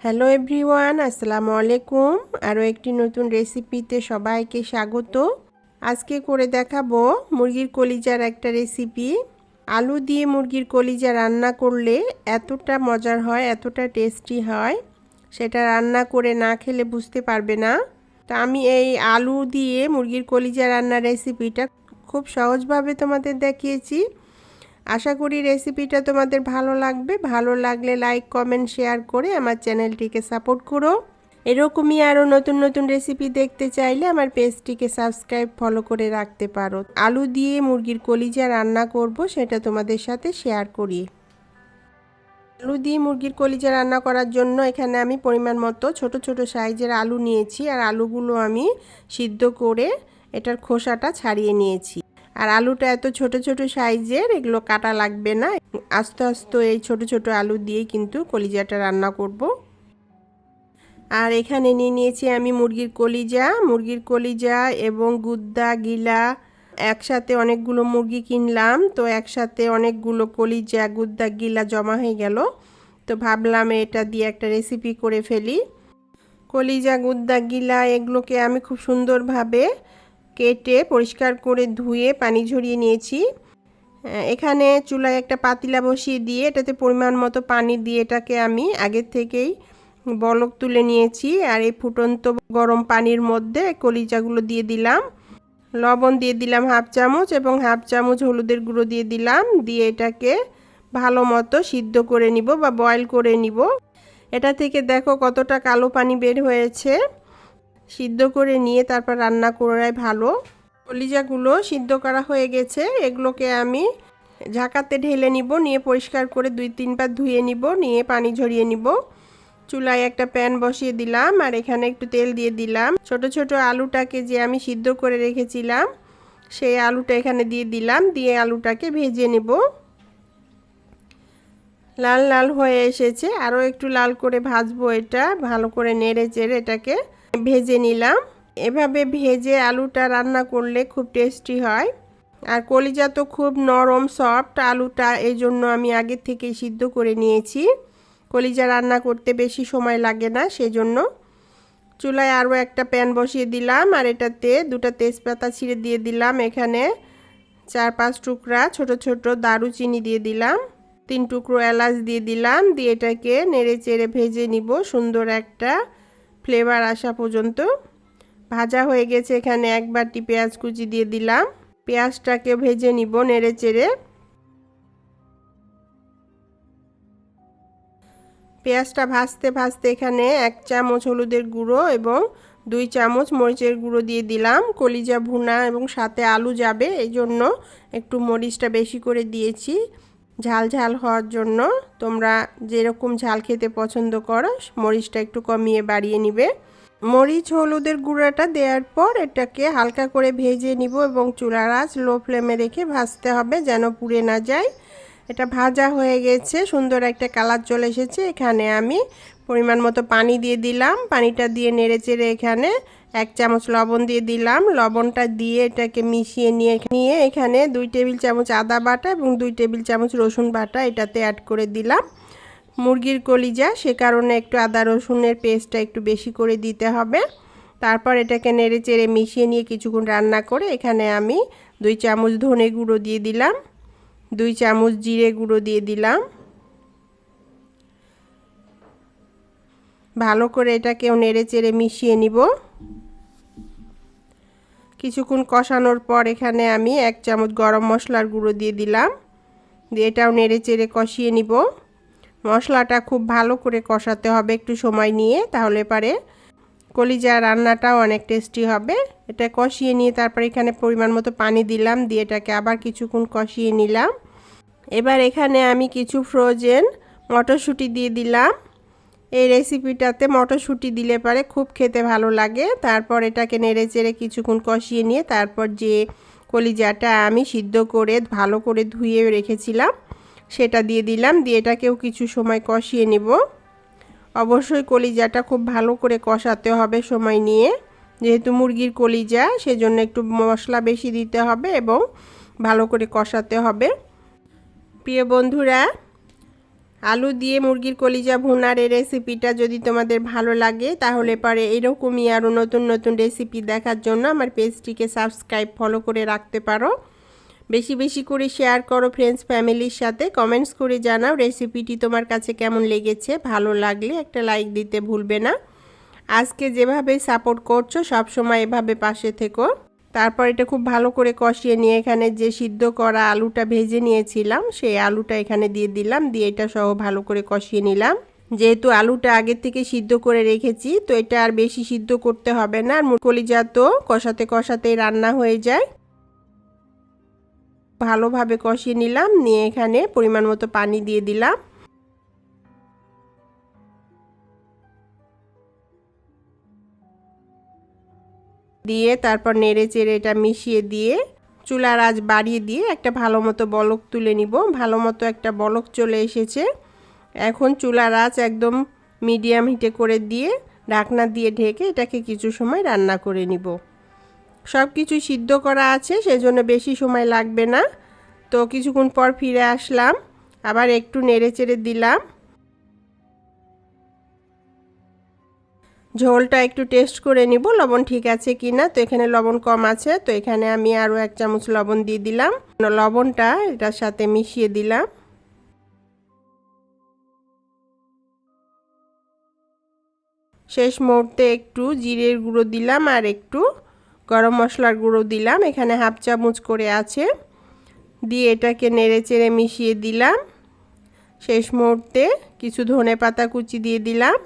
Hello everyone আসসালামু আলাইকুম আরও একটি নতুন রেসিপিতে সবাইকে স্বাগত। আজকে করে দেখাবো মুরগির কলিজার একটা রেসিপি আলু দিয়ে মুরগির কলিজা রান্না করলে এতটা মজার হয়, এতটা টেস্টি হয়। সেটা রান্না করে না খেলে বুঝতে পারবে না। তো আমি এই আলু দিয়ে মুরগির কলিজা রান্নার রেসিপিটা খুব সহজভাবে তোমাদের দেখিয়েছি। আশা করি রেসিপিটা তোমাদের ভালো লাগবে। ভালো লাগলে লাইক কমেন্ট শেয়ার করে আমার চ্যানেলটিকে সাপোর্ট করো। এরকমই আরও নতুন নতুন রেসিপি দেখতে চাইলে আমার পেজটিকে সাবস্ক্রাইব ফলো করে রাখতে পারো। আলু দিয়ে মুরগির কলিজা রান্না করব, সেটা তোমাদের সাথে শেয়ার করি। আলু দিয়ে মুরগির কলিজা রান্না করার জন্য এখানে আমি পরিমাণ মতো ছোট ছোট সাইজের আলু নিয়েছি। আর আলুগুলো আমি সিদ্ধ করে এটার খোসাটা ছাড়িয়ে নিয়েছি। আর আলুটা এত ছোট ছোট সাইজের, এগুলো কাটা লাগবে না। আস্তে আস্তে এই ছোট ছোট আলু দিয়ে কিন্তু কলিজাটা রান্না করব। আর এখানে নিয়ে নিয়েছি আমি মুরগির কলিজা। মুরগির কলিজা এবং গুদ্দা, গিলা, একসাথে অনেকগুলো মুরগি কিনলাম। তো একসাথে অনেকগুলো কলিজা, গুদ্দা, গিলা জমা হয়ে গেল। তো ভাবলাম এটা দিয়ে একটা রেসিপি করে ফেলি। কলিজা, গুদ্দা, গিলা, এগুলোকে আমি খুব সুন্দরভাবে কেটে পরিষ্কার করে ধুয়ে পানি ঝরিয়ে নিয়েছি। এখানে চুলায় একটা পাতিলা বসিয়ে দিয়ে এটাতে পরিমাণ মতো পানি দিয়ে এটাকে আমি আগের থেকেই বলক তুলে নিয়েছি আর এই ফুটন্ত গরম পানির মধ্যে কলিজাগুলো দিয়ে দিলাম। লবণ দিয়ে দিলাম হাফ চামচ এবং হাফ চামচ হলুদের গুঁড়ো দিয়ে দিলাম। দিয়ে এটাকে ভালো মতো সিদ্ধ করে নিব বা বয়েল করে নিব। এটা থেকে দেখো কতটা কালো পানি বের হয়েছে। সিদ্ধ করে নিয়ে তারপর রান্না করাই ভালো। কলিজাগুলো সিদ্ধ করা হয়ে গেছে, এগুলোকে আমি ঝাঁকাতে ঢেলে নিব, নিয়ে পরিষ্কার করে দুই তিনবার ধুয়ে নিব, নিয়ে পানি ঝরিয়ে নিব। চুলায় একটা প্যান বসিয়ে দিলাম আর এখানে একটু তেল দিয়ে দিলাম। ছোট ছোট আলুটাকে যে আমি সিদ্ধ করে রেখেছিলাম, সেই আলুটা এখানে দিয়ে দিলাম, দিয়ে আলুটাকে ভেজে নেব। লাল লাল হয়ে এসেছে, আরও একটু লাল করে ভাজবো এটা, ভালো করে নেড়ে চেড়ে এটাকে। ভেজে নিলাম। এভাবে ভেজে আলুটা রান্না করলে খুব টেস্টি হয়। আর কলিজা তো খুব নরম, সফট আলুটা এই জন্য আমি আগে থেকে সিদ্ধ করে নিয়েছি। কলিজা রান্না করতে বেশি সময় লাগে না, সেজন্য। চুলায় আরও একটা প্যান বসিয়ে দিলাম, আর এটাতে দুটা তেজপাতা ছিঁড়ে দিয়ে দিলাম। এখানে চার পাঁচ টুকরা ছোট ছোট দারুচিনি দিয়ে দিলাম। তিন টুকরো এলাচ দিয়ে দিলাম। দিয়ে এটাকে নেড়ে চেড়ে ভেজে নিব সুন্দর একটা ফ্লেভার আসা পর্যন্ত ভাজা হয়ে গেছে। এখানে এক বাটি পেঁয়াজ কুচি দিয়ে দিলাম। পেঁয়াজটাকে ভেজে নিব নেড়ে চেড়ে। পেঁয়াজটা ভাজতে ভাজতে এখানে এক চামচ হলুদের গুঁড়ো এবং দুই চামচ মরিচের গুঁড়ো দিয়ে দিলাম। কলিজা ভুনা এবং সাথে আলু যাবে এই জন্য একটু মরিচটা বেশি করে দিয়েছি। ঝাল ঝাল হওয়ার জন্য তোমরা যেরকম ঝাল খেতে পছন্দ করো, মরিচটা একটু কমিয়ে বাড়িয়ে নিবে। মরিচ, হলুদের গুঁড়াটা দেওয়ার পর এটাকে হালকা করে ভেজে নিব এবং চুলার আঁচ লো ফ্লেমে রেখে ভাজতে হবে যেন পুড়ে না যায়। এটা ভাজা হয়ে গেছে, সুন্দর একটা কালার চলে এসেছে। এখানে আমি পরিমাণ মতো পানি দিয়ে দিলাম। পানিটা দিয়ে নেড়ে চেড়ে এখানে এক চামচ লবণ দিয়ে দিলাম। লবণটা দিয়ে এটাকে মিশিয়ে নিয়ে নিয়ে এখানে দুই টেবিল চামচ আদা বাটা এবং দুই টেবিল চামচ রসুন বাটা এটাতে অ্যাড করে দিলাম। মুরগির কলিজা, সে কারণে একটু আদা রসুনের পেস্টটা একটু বেশি করে দিতে হবে। তারপর এটাকে নেড়ে চেড়ে মিশিয়ে নিয়ে কিছুক্ষণ রান্না করে এখানে আমি দুই চামচ ধনে গুঁড়ো দিয়ে দিলাম। দুই চামচ জিরে গুঁড়ো দিয়ে দিলাম। ভালো করে এটাকেও নেড়ে চেড়ে মিশিয়ে নিব। কিছুক্ষণ কষানোর পর এখানে আমি এক চামচ গরম মশলার গুঁড়ো দিয়ে দিলাম। দিয়ে এটাও নেড়ে চেড়ে কষিয়ে নিব। মশলাটা খুব ভালো করে কষাতে হবে একটু সময় নিয়ে, তাহলে পারে কলিজা রান্নাটাও অনেক টেস্টি হবে। এটা কষিয়ে নিয়ে তারপর এখানে পরিমাণ মতো পানি দিলাম, দিয়ে এটাকে আবার কিছুক্ষণ কষিয়ে নিলাম। এবার এখানে আমি কিছু ফ্রোজেন মটরশুঁটি দিয়ে দিলাম। এই রেসিপিটাতে মটরশুঁটি দিলে পারে খুব খেতে ভালো লাগে। তারপর এটাকে নেড়ে চেড়ে কিছুক্ষণ কষিয়ে নিয়ে তারপর যে কলিজাটা আমি সিদ্ধ করে, ভালো করে ধুয়ে রেখেছিলাম, সেটা দিয়ে দিলাম। দিয়ে এটাকেও কিছু সময় কষিয়ে নিব। অবশ্যই কলিজাটা খুব ভালো করে কষাতে হবে সময় নিয়ে। যেহেতু মুরগির কলিজা, সেজন্য একটু মশলা বেশি দিতে হবে এবং ভালো করে কষাতে হবে। প্রিয় বন্ধুরা আলু দিয়ে মুরগির কলিজা ভুনার এই রেসিপিটা যদি তোমাদের ভালো লাগে, তাহলে পরে এরকমই আরও নতুন নতুন রেসিপি দেখার জন্য আমার পেজটিকে সাবস্ক্রাইব, ফলো করে রাখতে পারো। বেশি বেশি করে শেয়ার করো ফ্রেন্ডস ফ্যামিলির সাথে। কমেন্টস করে জানাও রেসিপিটি তোমার কাছে কেমন লেগেছে। ভালো লাগলে একটা লাইক দিতে ভুলবে না। আজকে যেভাবে সাপোর্ট করছ সব সময় এভাবে পাশে থেকো। তারপর এটা খুব ভালো করে কষিয়ে নিয়ে এখানে যে সিদ্ধ করা আলুটা ভেজে নিয়েছিলাম, সেই আলুটা এখানে দিয়ে দিলাম, দিয়ে এটা সহ ভালো করে কষিয়ে নিলাম। যেহেতু আলুটা আগের থেকে সিদ্ধ করে রেখেছি, তো এটা আর বেশি সিদ্ধ করতে হবে না, আর কলিজা কষাতে কষাতেই রান্না হয়ে যায়। ভালোভাবে কষিয়ে নিলাম, নিয়ে এখানে পরিমাণ মতো পানি দিয়ে দিলাম। দিয়ে তারপর নেড়ে চেড়ে এটা মিশিয়ে দিয়ে চুলার আঁচ বাড়িয়ে দিয়ে একটা ভালো মতো বলক তুলে নিব। ভালো মতো একটা বলক চলে এসেছে। এখন চুলার আঁচ একদম মিডিয়াম হিটে করে দিয়ে ঢাকনা দিয়ে ঢেকে এটাকে কিছু সময় রান্না করে নিব। সব কিছু সিদ্ধ করা আছে, সেজন্য বেশি সময় লাগবে না। তো কিছুক্ষণ পর ফিরে আসলাম। আবার একটু নেড়ে চেড়ে দিলাম। ঝোলটা একটু টেস্ট করে নিব। লবণ ঠিক আছে কি না তো এখানে লবণ কম আছে। তো এখানে আমি আরও এক চামচ লবণ দিয়ে দিলাম। লবণটা এটার সাথে মিশিয়ে দিলাম। শেষ মুহূর্তে একটু জিরের গুঁড়ো দিলাম আর একটু গরম মশলার গুঁড়ো দিলাম। এখানে হাফ চামচ করে আছে। দিয়ে এটাকে নেড়ে চেড়ে মিশিয়ে দিলাম। শেষ মুহূর্তে কিছু ধনে পাতা কুচি দিয়ে দিলাম।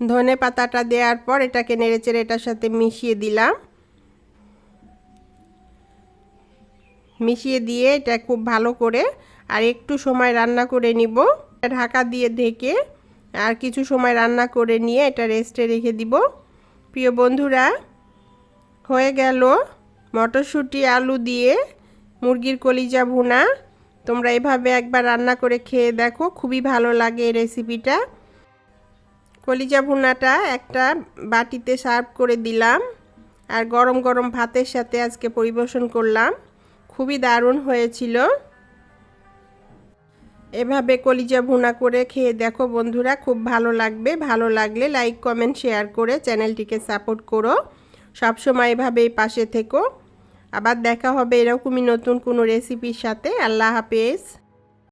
ধনে পাতাটা দেওয়ার পর এটাকে নেড়েচেড়ে এটার সাথে মিশিয়ে দিলাম। মিশিয়ে দিয়ে এটা খুব ভালো করে আর একটু সময় রান্না করে নিব। ঢাকা দিয়ে ঢেকে আর কিছু সময় রান্না করে নিয়ে এটা রেস্টে রেখে দিব। প্রিয় বন্ধুরা, হয়ে গেল মটরশুঁটি, আলু দিয়ে মুরগির কলিজা ভুনা। তোমরা এভাবে একবার রান্না করে খেয়ে দেখো, খুবই ভালো লাগে এই রেসিপিটা কলিজা ভুনাটা একটা বাটিতে সার্ভ করে দিলাম আর গরম গরম ভাতের সাথে আজকে পরিবেশন করলাম। খুবই দারুণ হয়েছিল। এভাবে কলিজা ভুনা করে খেয়ে দেখো বন্ধুরা, খুব ভালো লাগবে। ভালো লাগলে লাইক, কমেন্ট, শেয়ার করে চ্যানেলটিকে সাপোর্ট করো। সবসময় এভাবেই পাশে থেকো। আবার দেখা হবে এরকমই নতুন কোনো রেসিপির সাথে। আল্লাহ হাফেজ।